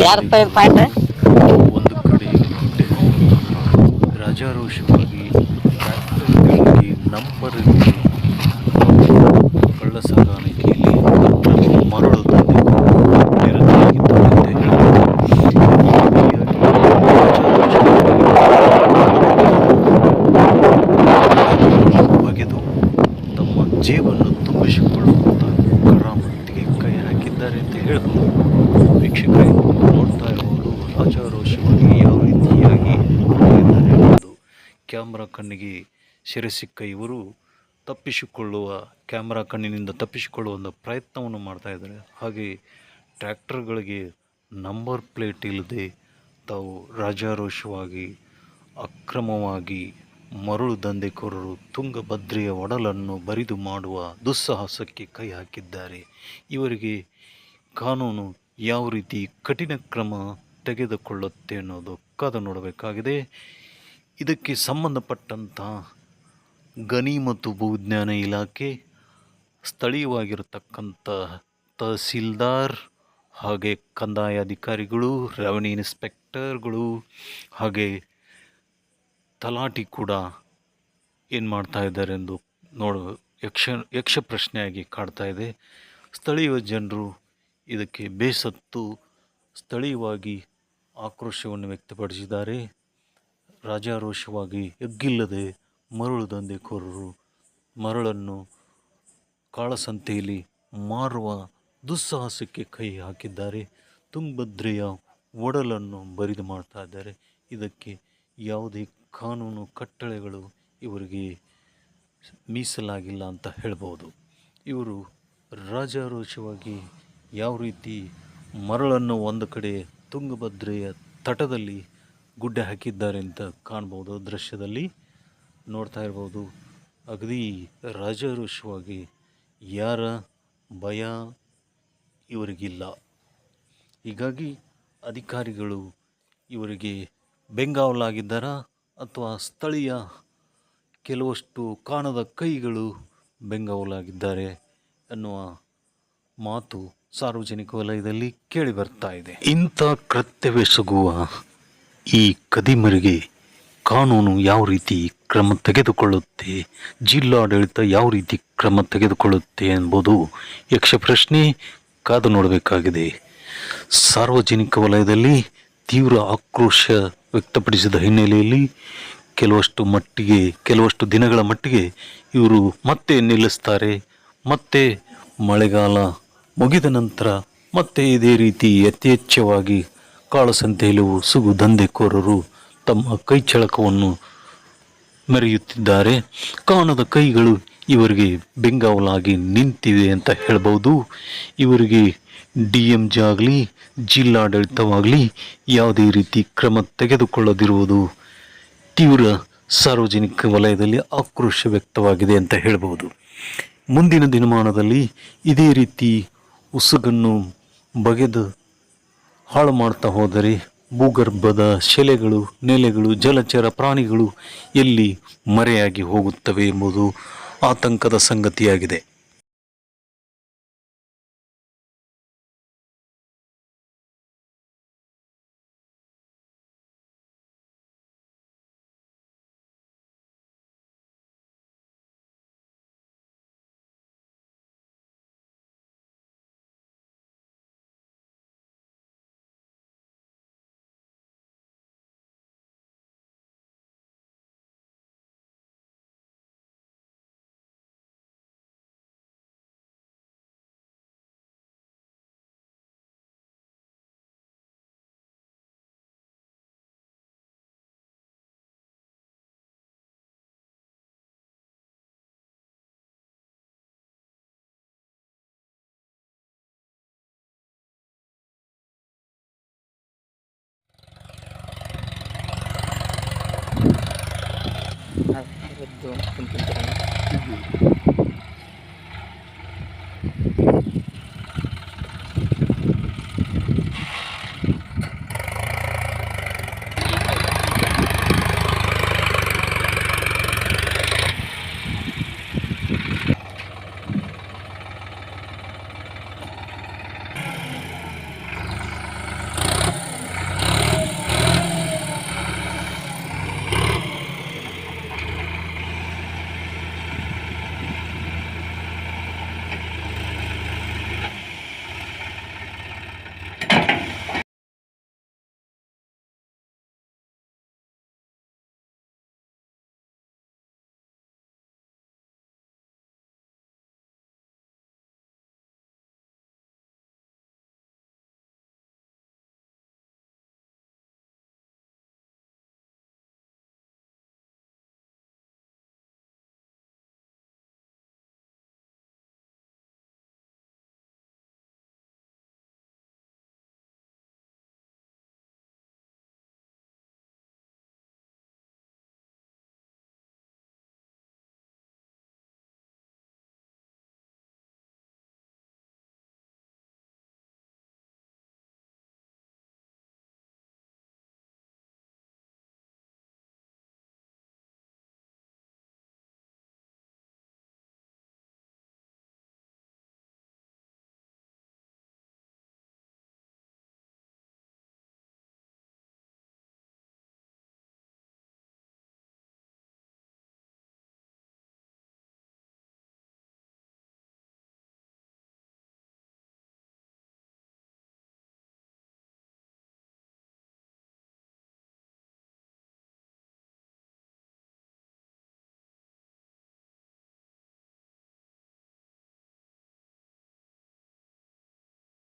ಯಾರು ಪಾಯಿಂಟ್ ಒಂದು ಕಡೆ ಗುಡ್ಡೆ ರಾಜಾರೋಷವಾಗಿ ಟ್ರ್ಯಾಕ್ಟರ್ಗಳಿಗೆ ನಂಬರ್ ಕಳ್ಳ ಮರಳು ಒಗೆದು ತಮ್ಮ ಜೇಬನ್ನು ತುಂಬಿಸಿಕೊಳ್ಳುವಂಥ ಕರಾಮತ್ತಿಗೆ ಕೈ ಹಾಕಿದ್ದಾರೆ ಅಂತ ಹೇಳಿದರು ವೀಕ್ಷಕರೇ ನೋಡ್ತಾ ಇರುವುದು ರಾಜಾರೋಷವಾಗಿ ಯಾವ ರೀತಿಯಾಗಿ ಕ್ಯಾಮ್ರಾ ಕಣ್ಣಿಗೆ ಸೆರೆ ಸಿಕ್ಕ ಇವರು ತಪ್ಪಿಸಿಕೊಳ್ಳುವ, ಕ್ಯಾಮ್ರಾ ಕಣ್ಣಿನಿಂದ ತಪ್ಪಿಸಿಕೊಳ್ಳುವ ಒಂದು ಪ್ರಯತ್ನವನ್ನು ಮಾಡ್ತಾ ಇದ್ದಾರೆ. ಹಾಗೆ ಟ್ರ್ಯಾಕ್ಟರ್ಗಳಿಗೆ ನಂಬರ್ ಪ್ಲೇಟ್ ಇಲ್ಲದೆ ತಾವು ರಾಜಾರೋಷವಾಗಿ, ಅಕ್ರಮವಾಗಿ ಮರಳು ದಂಧೆಕೋರರು ತುಂಗಭದ್ರೆಯ ಒಡಲನ್ನು ಬರಿದು ಮಾಡುವ ದುಸ್ಸಾಹಸಕ್ಕೆ ಕೈ ಹಾಕಿದ್ದಾರೆ. ಇವರಿಗೆ ಕಾನೂನು ಯಾವ ರೀತಿ ಕಠಿಣ ಕ್ರಮ ತೆಗೆದುಕೊಳ್ಳುತ್ತೆ ಅನ್ನೋದು ಕಾದು ನೋಡಬೇಕಾಗಿದೆ. ಇದಕ್ಕೆ ಸಂಬಂಧಪಟ್ಟಂಥ ಗಣಿ ಮತ್ತು ಭೂವಿಜ್ಞಾನ ಇಲಾಖೆ ಸ್ಥಳೀಯವಾಗಿರತಕ್ಕಂಥ ತಹಸೀಲ್ದಾರ್ ಹಾಗೆ ಕಂದಾಯ ಅಧಿಕಾರಿಗಳು ರೆವೆನ್ಯೂ ಇನ್ಸ್ಪೆಕ್ಟರ್ಗಳು ಹಾಗೆ ತಲಾಟಿ ಕೂಡ ಏನು ಮಾಡ್ತಾ ಇದ್ದಾರೆ ಎಂದು ನೋಡ ಯಕ್ಷ ಯಕ್ಷ ಪ್ರಶ್ನೆಯಾಗಿ ಕಾಡ್ತಾ ಇದೆ. ಸ್ಥಳೀಯ ಜನರು ಇದಕ್ಕೆ ಬೇಸತ್ತು ಸ್ಥಳೀಯವಾಗಿ ಆಕ್ರೋಶವನ್ನು ವ್ಯಕ್ತಪಡಿಸಿದ್ದಾರೆ. ರಾಜಾರೋಷವಾಗಿ ಎಗ್ಗಿಲ್ಲದೆ ಮರಳು ದಂಧೆಕೋರರು ಮರಳನ್ನು ಕಾಳಸಂತೆಯಲ್ಲಿ ಮಾರುವ ದುಸ್ಸಾಹಸಕ್ಕೆ ಕೈ ಹಾಕಿದ್ದಾರೆ. ತುಂಗಭದ್ರೆಯ ಒಡಲನ್ನು ಬರಿದು ಮಾಡ್ತಾ ಇದ್ದಾರೆ. ಇದಕ್ಕೆ ಯಾವುದೇ ಕಾನೂನು ಕಟ್ಟಳೆಗಳು ಇವರಿಗೆ ಮೀಸಲಾಗಿಲ್ಲ ಅಂತ ಹೇಳ್ಬೋದು. ಇವರು ರಾಜಾರೋಚವಾಗಿ ಯಾವ ರೀತಿ ಮರಳನ್ನು ಒಂದು ಕಡೆ ತುಂಗಭದ್ರೆಯ ತಟದಲ್ಲಿ ಗುಡ್ಡೆ ಹಾಕಿದ್ದಾರೆ ಅಂತ ಕಾಣ್ಬೋದು ದೃಶ್ಯದಲ್ಲಿ. ನೋಡ್ತಾ ಇರ್ಬೋದು ಅಗದಿ ರಾಜಾರೋಷವಾಗಿ ಯಾರ ಭಯ ಇವರಿಗಿಲ್ಲ. ಹೀಗಾಗಿ ಅಧಿಕಾರಿಗಳು ಇವರಿಗೆ ಬೆಂಗಾವಲಾಗಿದ್ದಾರಾ ಅಥವಾ ಸ್ಥಳೀಯ ಕೆಲವಷ್ಟು ಕಾಣದ ಕೈಗಳು ಬೆಂಗಾವಲಾಗಿದ್ದಾರೆ ಅನ್ನುವ ಮಾತು ಸಾರ್ವಜನಿಕ ವಲಯದಲ್ಲಿ ಕೇಳಿ ಬರ್ತಾ ಇದೆ. ಇಂಥ ಕೃತ್ಯವೆಸಗುವ ಈ ಕದಿಮರಿಗೆ ಕಾನೂನು ಯಾವ ರೀತಿ ಕ್ರಮ ತೆಗೆದುಕೊಳ್ಳುತ್ತೆ. ಜಿಲ್ಲಾಡಳಿತ ಯಾವ ರೀತಿ ಕ್ರಮ ತೆಗೆದುಕೊಳ್ಳುತ್ತೆ ಎಂಬುದು ಯಕ್ಷ ಪ್ರಶ್ನೆ ಕಾದು ನೋಡಬೇಕಾಗಿದೆ. ಸಾರ್ವಜನಿಕ ವಲಯದಲ್ಲಿ ತೀವ್ರ ಆಕ್ರೋಶ ವ್ಯಕ್ತಪಡಿಸಿದ ಹಿನ್ನೆಲೆಯಲ್ಲಿ ಕೆಲವಷ್ಟು ಮಟ್ಟಿಗೆ, ಕೆಲವಷ್ಟು ದಿನಗಳ ಮಟ್ಟಿಗೆ ಇವರು ಮತ್ತೆ ನಿಲ್ಲಿಸ್ತಾರೆ, ಮತ್ತೆ ಮಳೆಗಾಲ ಮುಗಿದ ನಂತರ ಮತ್ತೆ ಇದೇ ರೀತಿ ಯಥೇಚ್ಛವಾಗಿ ಕಾಳಸಂತೆಯಲ್ಲಿ ಸುಗು ದಂಧೆಕೋರರು ತಮ್ಮ ಕೈಚಳಕವನ್ನು ಮೆರೆಯುತ್ತಿದ್ದಾರೆ. ಕಾಣದ ಕೈಗಳು ಇವರಿಗೆ ಬೆಂಗಾವಲಾಗಿ ನಿಂತಿವೆ ಅಂತ ಹೇಳ್ಬೋದು ಇವರಿಗೆ ಡಿ ಎಂ ಜಿ ಆಗಲಿ, ಜಿಲ್ಲಾಡಳಿತವಾಗಲಿ ಯಾವುದೇ ರೀತಿ ಕ್ರಮ ತೆಗೆದುಕೊಳ್ಳದಿರುವುದು ತೀವ್ರ ಸಾರ್ವಜನಿಕ ವಲಯದಲ್ಲಿ ಆಕ್ರೋಶ ವ್ಯಕ್ತವಾಗಿದೆ ಅಂತ ಹೇಳ್ಬೋದು ಮುಂದಿನ ದಿನಮಾನದಲ್ಲಿ ಇದೇ ರೀತಿ ಉಸುಗನ್ನು ಬಗೆದು ಹಾಳು ಮಾಡ್ತಾ ಹೋದರೆ ಭೂಗರ್ಭದ ಶಿಲೆಗಳು ನೆಲೆಗಳು ಜಲಚರ ಪ್ರಾಣಿಗಳು ಎಲ್ಲಿ ಮರೆಯಾಗಿ ಹೋಗುತ್ತವೆ ಎಂಬುದು ಆತಂಕದ ಸಂಗತಿಯಾಗಿದೆ. Ah, doon. Punta